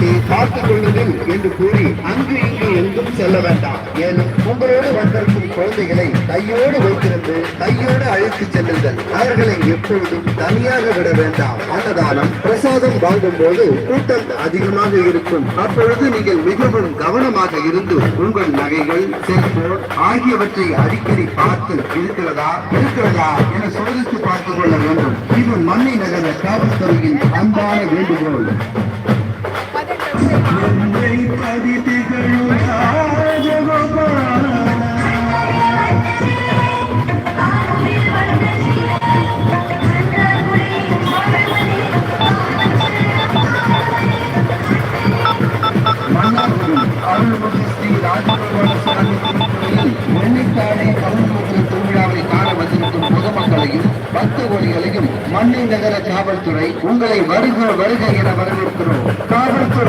நிறுத்தி பார்த்துக் கொள்ளுங்கள் என்று கூறி அங்கு இங்கு எங்கும் செல்ல வேண்டாம். மேலும் உங்களோடு வந்திருக்கும் குழந்தைகளை கையோடு வைத்திருந்து கையோடு அழைத்து செல்லுங்கள். அவர்களை எப்பொழுதும் தனியாக விட வேண்டாம். அன்னதானம் பிரசாதம் வாங்கும் போது கூட்டம் அதிகமாக இருக்கும். அப்பொழுது நீங்கள் மிகவும் கவனமாக இருந்து உங்கள் நகைகள் செல்போன் ஆகியவற்றை அடிக்கடி பார்த்து இருக்கிறதா இருக்கிறதா என சோதித்து பார்த்துக் கொள்ள வேண்டும். இது மண்ணை நகர காவல்துறையின் அன்பான வேண்டுகோள். ஸ்ரீ ராஜகோபால சுவாமி திருக்கோயில் வெள்ளித்தானே திருவிழாவை காண வந்திருக்கும் பொதுமக்களையும் பக்தகோடிகளையும் மண்ணை நகர காவல்துறை உங்களை வருக வருக என வரவேற்கிறோம். காவல்